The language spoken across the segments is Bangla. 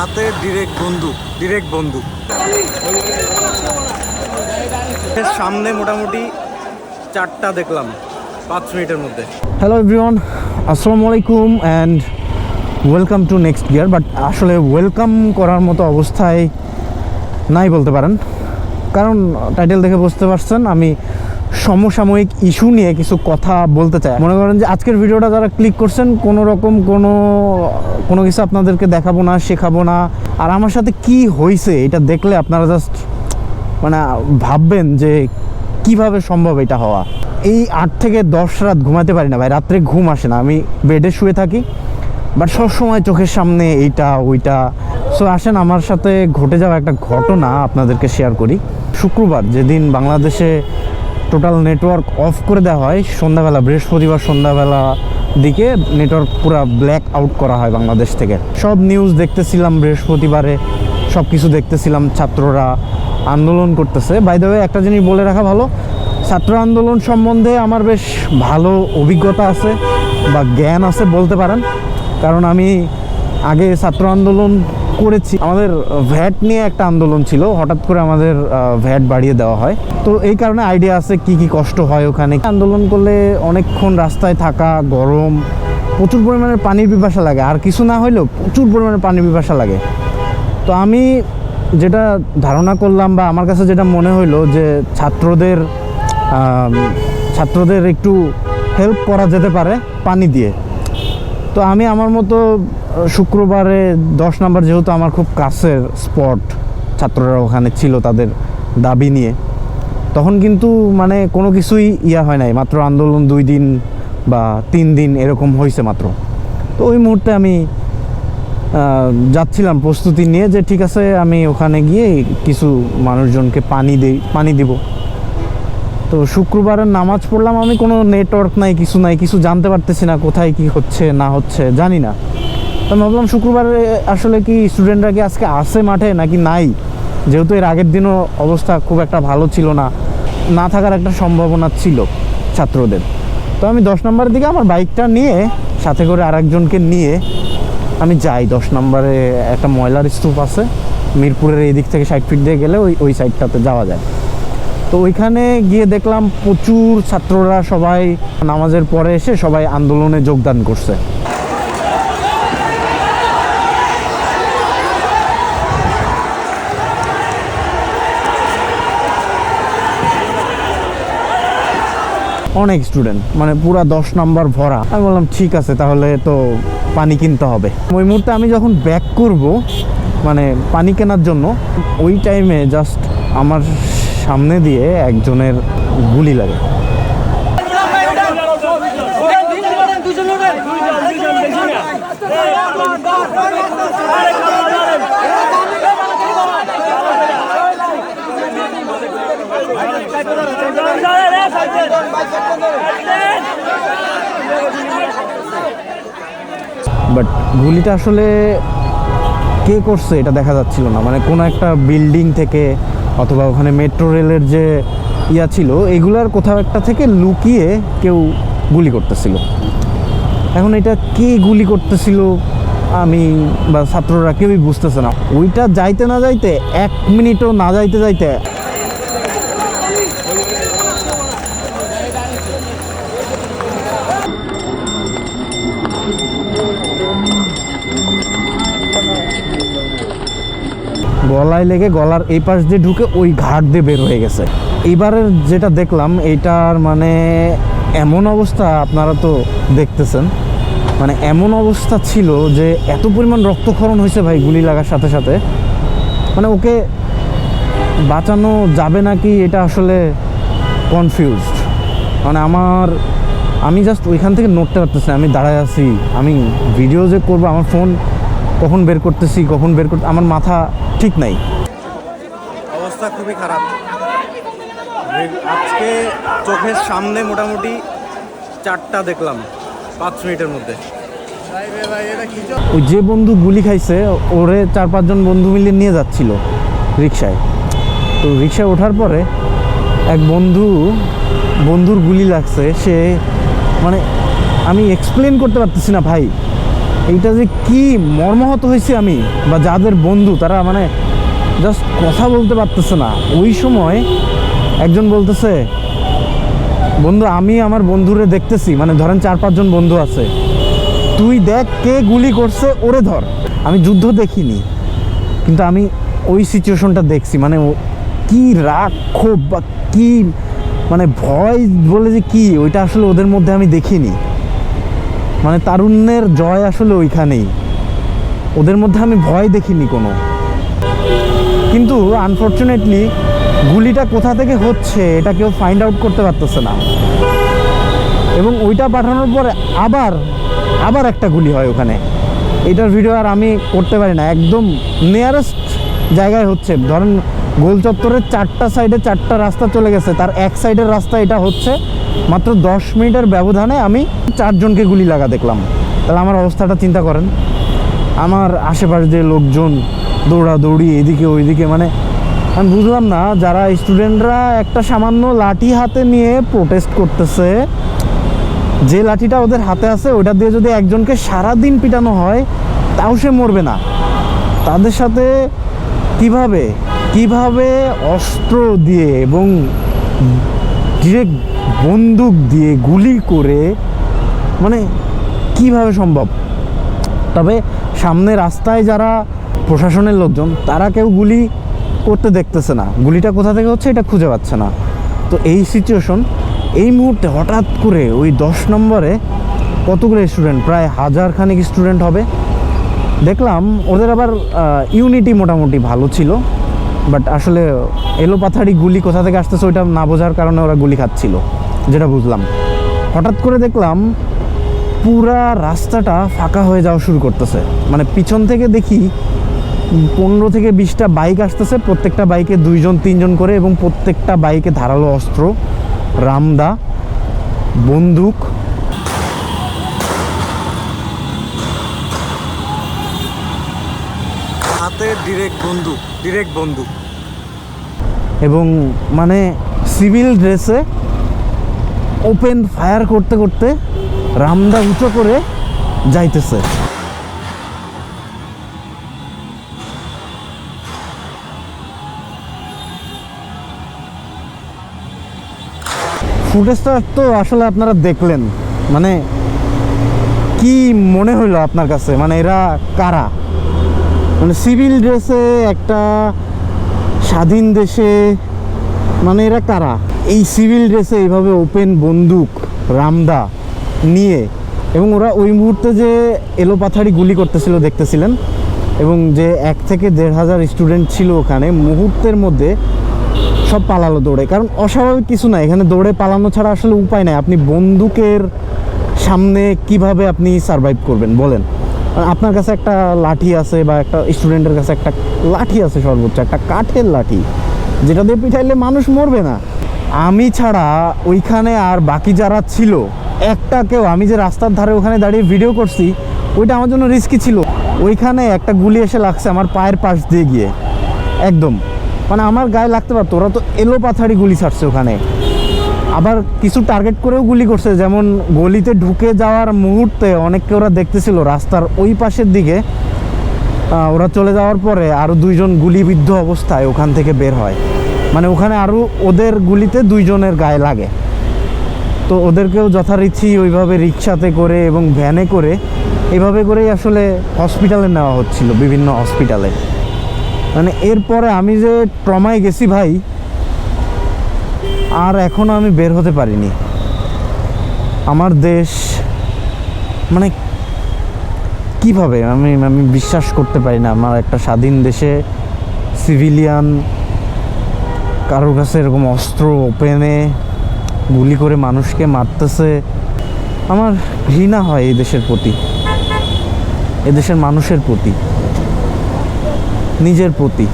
হাতে ডিরেক্ট বন্দুক ডিরেক্ট বন্দুক। সামনে মোটামুটি চারটা দেখলাম, পাঁচ মিনিটের মধ্যে। হ্যালো এভরিওয়ান আসসালামু আলাইকুম and welcome to next year but আসলে ওয়েলকাম করার মতো অবস্থায় নাই বলতে পারেন। কারণ টাইটেল দেখে বুঝতে পারছেন, আমি সমসাময়িক ইস্যু নিয়ে কিছু কথা বলতে চাই মনে করেন যে আজকের ভিডিওটা যারা ক্লিক করছেন, কোনো রকম কোনো কোনো কিছু আপনাদেরকে দেখাবো না, শেখাবো না। আর আমার সাথে কি হয়েছে এটা দেখলে আপনারা জাস্ট মানে ভাববেন যে কীভাবে সম্ভব এটা হওয়া। এই আট থেকে দশ রাত ঘুমাতে পারি না ভাই, রাত্রে ঘুম আসে না। আমি বেডে শুয়ে থাকি, বাট সবসময় চোখের সামনে এইটা, ওইটা। সো আসেন, আমার সাথে ঘটে যাওয়া একটা ঘটনা আপনাদেরকে শেয়ার করি। শুক্রবার, যেদিন বাংলাদেশে টোটাল নেটওয়ার্ক অফ করে দেওয়া হয় সন্ধ্যাবেলা, বৃহস্পতিবার সন্ধ্যাবেলা দিকে নেটওয়ার্ক পুরো ব্ল্যাক আউট করা হয় বাংলাদেশ থেকে। সব নিউজ দেখতেছিলাম বৃহস্পতিবারে, সব কিছু দেখতেছিলাম, ছাত্ররা আন্দোলন করতেছে। বাই একটা জিনিস বলে রাখা ভালো, ছাত্র আন্দোলন সম্বন্ধে আমার বেশ ভালো অভিজ্ঞতা আছে বা জ্ঞান আছে বলতে পারেন। কারণ আমি আগে ছাত্র আন্দোলন করেছি। আমাদের ভ্যাট নিয়ে একটা আন্দোলন ছিল। হঠাৎ করে আমাদের ভ্যাট বাড়িয়ে দেওয়া হয়। তো এই কারণে আইডিয়া আছে কি কি কষ্ট হয় ওখানে। আন্দোলন করলে অনেকক্ষণ রাস্তায় থাকা, গরম, প্রচুর পরিমাণে পানির পিপাসা লাগে। আর কিছু না হলেও প্রচুর পরিমাণে পানির পিপাসা লাগে। তো আমি যেটা ধারণা করলাম বা আমার কাছে যেটা মনে হইল যে ছাত্রদের ছাত্রদের একটু হেল্প করা যেতে পারে পানি দিয়ে। তো আমি আমার মতো শুক্রবারে দশ নাম্বার যেহেতু আমার খুব কাছের স্পট, ছাত্ররা ওখানে ছিল তাদের দাবি নিয়ে, তখন কিন্তু মানে কোনো কিছুই ইয়া হয় নাই, মাত্র আন্দোলন দুই দিন বা তিন দিন এরকম হয়েছে মাত্র। তো ওই মুহূর্তে আমি যাচ্ছিলাম প্রস্তুতি নিয়ে যে ঠিক আছে আমি ওখানে গিয়ে কিছু মানুষজনকে পানি দিই, পানি দিব। তো শুক্রবারের নামাজ পড়লাম, আমি কোনো নেটওয়ার্ক নাই, কিছু নাই, কিছু জানতে পারতেছি না কোথায় কি হচ্ছে, না হচ্ছে, জানি না। তো আমি ভাবলাম শুক্রবারে আসলে কি স্টুডেন্টরা কি আজকে আসে মাঠে নাকি নাই? যেহেতু এর আগের দিনও অবস্থা খুব একটা ভালো ছিল না না থাকার একটা সম্ভাবনা ছিল ছাত্রদের। তো আমি দশ নম্বরের দিকে আমার বাইকটা নিয়ে, সাথে করে আরেকজনকে নিয়ে, আমি যাই। দশ নম্বরে একটা ময়লার স্তূপ আছে, মিরপুরের এই দিক থেকে ষাট ফিট দিয়ে গেলে ওই ওই সাইডটাতে যাওয়া যায়। তো ওইখানে গিয়ে দেখলাম প্রচুর ছাত্ররা সবাই নামাজের পরে এসে সবাই আন্দোলনে যোগদান করছে। অনেক স্টুডেন্ট মানে পুরা দশ নাম্বার ভরা। আমি বললাম, ঠিক আছে, তাহলে তো পানি কিনতে হবে। ওই মুহূর্তে আমি যখন ব্যাক করব মানে পানি কেনার জন্য, ওই টাইমে জাস্ট আমার সামনে দিয়ে একজনের গুলি লাগে। বাট গুলিটা আসলে কে করছে এটা দেখা যাচ্ছিল না। মানে কোনো একটা বিল্ডিং থেকে অথবা ওখানে মেট্রো রেলের যে ইয়া ছিল, এগুলার কোথাও একটা থেকে লুকিয়ে কেউ গুলি করতেছিল। এখন এটা কে গুলি করতেছিল, আমি বা ছাত্ররা কেউই বুঝতেছে না। ওইটা যাইতে না যাইতে এক মিনিটও না যাইতে যাইতে গলায় লেগে গলার এই পাশ দিয়ে ঢুকে ওই ঘাট দিয়ে বের হয়ে গেছে। এইবারের যেটা দেখলাম এইটার মানে এমন অবস্থা আপনারা তো দেখতেছেন। মানে এমন অবস্থা ছিল যে এত পরিমাণ রক্তক্ষরণ হয়েছে ভাই গুলি লাগার সাথে সাথে। মানে ওকে বাঁচানো যাবে নাকি এটা আসলে কনফিউজড মানে আমার, আমি জাস্ট ওইখান থেকে নড়তে পারতেছি। আমি দাঁড়ায় আছি, আমি ভিডিও যে করব, আমার ফোন কখন বের করতেছি কখন বের করতে আমার মাথা ঠিক নাই। অবস্থা খুবই খারাপ। আজকে চোখের সামনে মোটামুটি চারটা দেখলাম পাঁচ মিনিটের মধ্যে। ওই যে বন্ধু গুলি খাইছে ওরে চার পাঁচজন বন্ধু মিলে নিয়ে যাচ্ছিল রিক্সায় তো রিক্সায় ওঠার পরে এক বন্ধু বন্ধুর গুলি লাগছে সে মানে আমি এক্সপ্লেন করতে পারতেছি না ভাই। এইটা যে কি মর্মাহত হয়েছে আমি বা যাদের বন্ধু, তারা মানে জাস্ট কথা বলতে পারতেছে না। ওই সময় একজন বলতেছে, বন্ধু, আমি আমার বন্ধুরে দেখতেছি মানে ধরেন চার পাঁচজন বন্ধু আছে। তুই দেখ কে গুলি করছে, ওরে ধর। আমি যুদ্ধ দেখিনি, কিন্তু আমি ওই সিচুয়েশনটা দেখছি। মানে কি রাগ ক্ষোভ বা কি মানে ভয় বলে যে কি, ওইটা আসলে ওদের মধ্যে আমি দেখিনি। মানে তারুণ্যের জয় আসলে ওইখানেই। ওদের মধ্যে আমি ভয় দেখিনি কোনো। কিন্তু আনফর্চুনেটলি গুলিটা কোথা থেকে হচ্ছে এটা কেউ ফাইন্ড আউট করতে পারতেছে না। এবং ওইটা পাঠানোর পরে আবার আবার একটা গুলি হয় ওখানে। এটার ভিডিও আর আমি করতে পারি না। একদম নিয়ারেস্ট জায়গায় হচ্ছে। ধরেন গোল চত্বরের চারটা সাইডে চারটা রাস্তা চলে গেছে। তার এক সাইডের রাস্তা এটা হচ্ছে। মাত্র দশ মিনিটের ব্যবধানে আমি চারজনকে গুলি লাগা দেখলাম। তাহলে আমার অবস্থাটা চিন্তা করেন। আমার আশেপাশে যে লোকজন দৌড়াদৌড়ি, এদিকে ওইদিকে মানে আমি বুঝলাম না, যারা স্টুডেন্টরা একটা সামান্য লাঠি হাতে নিয়ে প্রোটেস্ট করতেছে, যে লাঠিটা ওদের হাতে আছে ওটা দিয়ে যদি একজনকে সারা দিন পিটানো হয়, তাও সে মরবে না। তাদের সাথে কীভাবে? কীভাবে অস্ত্র দিয়ে এবং ডিরেক্ট বন্দুক দিয়ে গুলি করে মানে কীভাবে সম্ভব? তবে সামনে রাস্তায় যারা প্রশাসনের লোকজন, তারা কেউ গুলি করতে দেখতেছে না। গুলিটা কোথা থেকে হচ্ছে এটা খুঁজে পাচ্ছে না। তো এই সিচুয়েশন এই মুহূর্তে হঠাৎ করে ওই দশ নম্বরে কতগুলো স্টুডেন্ট প্রায় হাজার খানিক স্টুডেন্ট হবে। দেখলাম ওদের আবার ইউনিটি মোটামুটি ভালো ছিল। বাট আসলে এলোপাথারি গুলি কোথা থেকে আসতেছে ওইটা না বোঝার কারণে ওরা গুলি খাচ্ছিল, যেটা বুঝলাম। হঠাৎ করে দেখলাম পুরা রাস্তাটা ফাঁকা হয়ে যাওয়া শুরু করতেছে। মানে পিছন থেকে দেখি পনেরো থেকে বিশটা বাইক আসতেছে প্রত্যেকটা বাইকে দুইজন তিনজন করে এবং প্রত্যেকটা বাইকে ধারালো অস্ত্র রামদা বন্দুক। হাতে ডিরেক্ট বন্দুক ডিরেক্ট বন্দুক। এবং মানে সিভিল ড্রেসে ওপেন ফায়ার করতে করতে রামদা উঁচু করে যাইতেছে। ফুটেজটা তো আসলে আপনারা দেখলেন। মানে কি মনে হইল আপনার কাছে? মানে এরা কারা? মানে সিভিল ড্রেসে একটা স্বাধীন দেশে মানে এরা কারা? এই সিভিল ড্রেসে এইভাবে ওপেন বন্দুক রামদা নিয়ে এবং ওরা ওই মুহূর্তে যে এলোপাথারি গুলি করতেছিল দেখতেছিলেন এবং যে এক থেকে দেড় হাজার স্টুডেন্ট ছিল ওখানে, মুহূর্তের মধ্যে সব পালালো দৌড়ে। কারণ অস্বাভাবিক কিছু না, এখানে দৌড়ে পালানো ছাড়া আসলে উপায় নাই। আপনি বন্দুকের সামনে কীভাবে আপনি সারভাইভ করবেন বলেন? আপনার কাছে একটা লাঠি আছে বা একটা স্টুডেন্টের কাছে একটা লাঠি আছে সর্বোচ্চ, একটা কাঠের লাঠি, যেটা দিয়ে পিঠাইলে মানুষ মরবে না। আমি ছাড়া ওইখানে আর বাকি যারা ছিল একটা কেউ, আমি যে রাস্তার ধারে ওখানে দাঁড়িয়ে ভিডিও করছি, ওইটা আমার জন্য রিস্কি ছিল। ওইখানে একটা গুলি এসে লাগছে আমার পায়ের পাশ দিয়ে গিয়ে। একদম। মানে আমার গায়ে লাগতে পারতো, ওরা তো এলো পাথাড়ি গুলি ছাড়ছে ওখানে। আবার কিছু টার্গেট করেও গুলি করছে, যেমন গলিতে ঢুকে যাওয়ার মুহূর্তে অনেককে ওরা দেখতেছিল রাস্তার ওই পাশের দিকে। ওরা চলে যাওয়ার পরে আরও দুইজন গুলিবিদ্ধ অবস্থায় ওখান থেকে বের হয়। মানে ওখানে আরও ওদের গুলিতে দুইজনের গায়ে লাগে। তো ওদেরকেও যথারীতি ওইভাবে রিক্সাতে করে এবং ভ্যানে করে এভাবে করেই আসলে হসপিটালে নেওয়া হচ্ছিল, বিভিন্ন হসপিটালে মানে এরপরে আমি যে ট্রমায় গেছি ভাই, আর এখনও আমি বের হতে পারিনি। আমার দেশ মানে কীভাবে? আমি আমি বিশ্বাস করতে পারি না। আমার একটা স্বাধীন দেশে সিভিলিয়ান কারোর কাছে এরকম অস্ত্র ওপেনে গুলি করে মানুষকে মারতেছে। আমার ঘৃণা হয় এই দেশের প্রতি। এদেশের মানুষের প্রতি। নিজের প্রতি।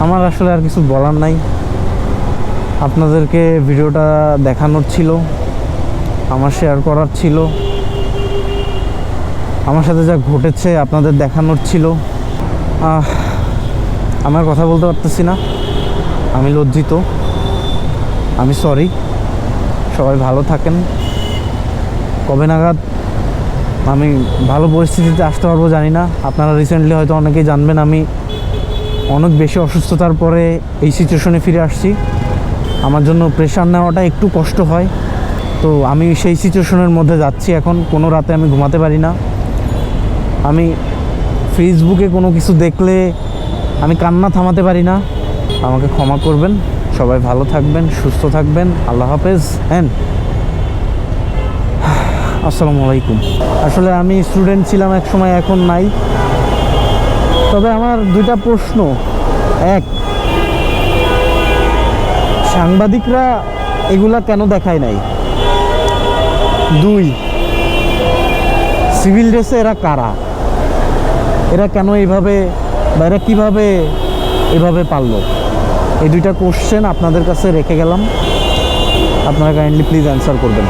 আমার আসলে আর কিছু বলার নাই। আপনাদেরকে ভিডিওটা দেখানোর ছিল। আমার শেয়ার করার ছিল। আমার সাথে যা ঘটেছে আপনাদের দেখানোর ছিল। আমার কথা বলতে পারতেছি না। আমি লজ্জিত। আমি সরি সবাই ভালো থাকেন। কবে নাগাদ আমি ভালো পরিস্থিতিতে আসতে পারব জানি না। আপনারা রিসেন্টলি হয়তো অনেকেই জানবেন আমি অনেক বেশি অসুস্থতার পরে এই সিচুয়েশনে ফিরে আসছি। আমার জন্য প্রেশার নেওয়াটা একটু কষ্ট হয়। তো আমি সেই সিচুয়েশনের মধ্যে যাচ্ছি এখন। কোনো রাতে আমি ঘুমাতে পারি না। আমি ফেসবুকে কোনো কিছু দেখলে আমি কান্না থামাতে পারি না। আমাকে ক্ষমা করবেন। সবাই ভালো থাকবেন, সুস্থ থাকবেন, আল্লাহ হাফেজ হ্যাঁ আসসালামু আলাইকুম। আসলে আমি স্টুডেন্ট ছিলাম এক সময় এখন নাই। তবে আমার দুইটা প্রশ্ন। এক, সাংবাদিকরা এগুলা কেন দেখায় নাই? দুই সিভিল ড্রেসে এরা কারা? এরা কেন এইভাবে বা এরা কীভাবে এভাবে পারল? এই দুইটা কোশ্চেন আপনাদের কাছে রেখে গেলাম। আপনারা কাইন্ডলি প্লিজ অ্যান্সার করবেন।